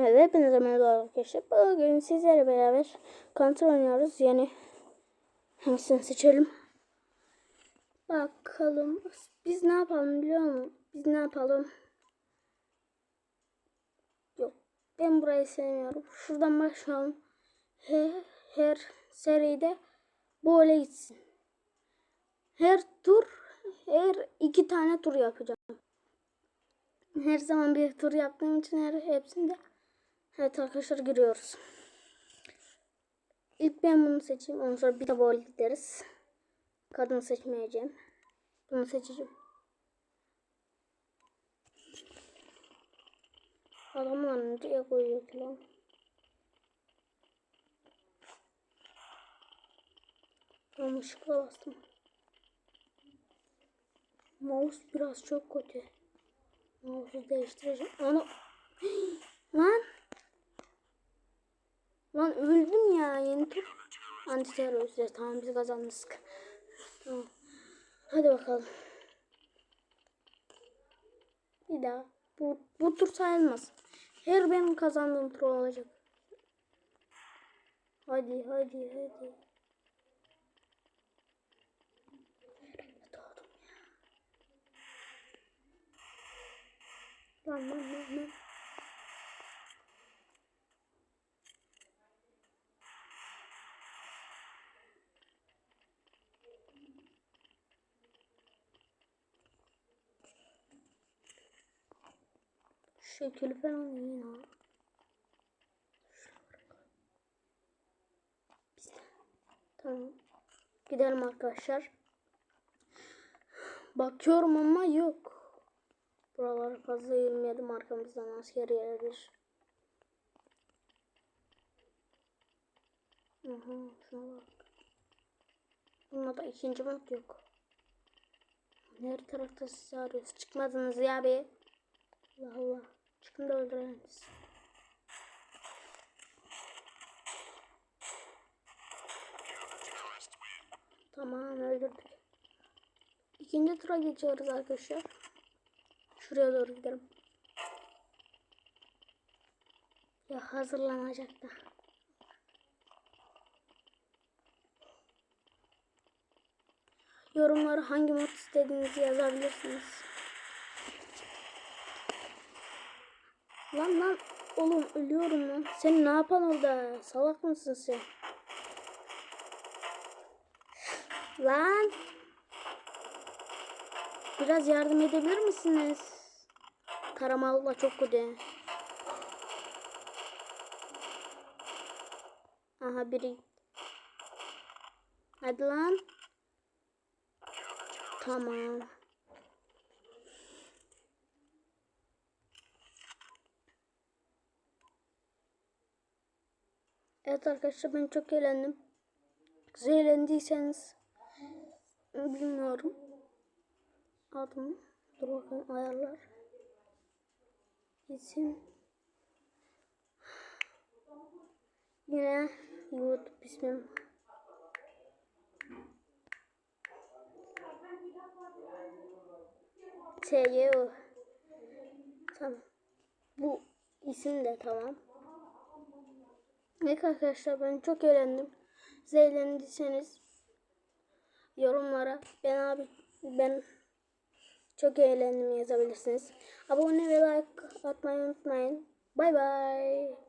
Evet, hepinize merhaba arkadaşlar. Bugün sizlerle beraber kontrol oynuyoruz. Yeni hangisini seçelim? Bakalım. Biz ne yapalım biliyor musun? Biz ne yapalım? Yok. Ben burayı sevmiyorum. Şuradan başlayalım. Her, her seride böyle gitsin. Her tur, her iki tane tur yapacağım. Her zaman bir tur yaptığım için her hepsinde Evet arkadaşlar giriyoruz. İlk ben bunu seçeyim. Ondan sonra bir de böyle gideriz. Kadın seçmeyeceğim. Bunu seçeceğim. Adamlar nereye koyuyor ki lan? Yanlışlıkla bastım. Mouse biraz çok kötü. Mouse'u değiştireceğim. Onu... Lan! Lan öldüm ya yeni tur. Anti teröristler tamam biz kazandık. Tamam. Hadi bakalım. Bir daha. Bu, bu tur sayılmaz. Her benim kazandığım tur olacak. Hadi hadi hadi. Lan lan lan lan. Şekil falan iyi ha. Tamam. Gidelim arkadaşlar. Bakıyorum ama yok. Buralara fazla girmeyelim arkamızdan asker gelebilir. Aha şuna bak. Bunda da ikinci mod yok. Her tarafta sizi arıyoruz. Çıkmadınız ya be. Allah Allah. Çıkın da. Tamam öldürdük. İkinci tura geçiyoruz arkadaşlar. Şuraya doğru gidelim. Ya hazırlanacak da. Yorumlara hangi mod istediğinizi yazabilirsiniz. Lan lan oğlum ölüyorum lan. Sen ne yapan orada? Salak mısın sen? Lan. Biraz yardım edebilir misiniz? Karamallah çok kötü. Aha biri. Hadi lan. Tamam. Evet arkadaşlar ben çok eğlendim. Siz eğlendiyseniz bilmiyorum. Adım dur bakayım ayarlar. İsim yine YouTube ismim. Tamam. Bu isim de tamam. Evet arkadaşlar ben çok eğlendim. Siz eğlendiyseniz yorumlara ben abi ben çok eğlendim yazabilirsiniz. Abone ve like atmayı unutmayın. Bay bay.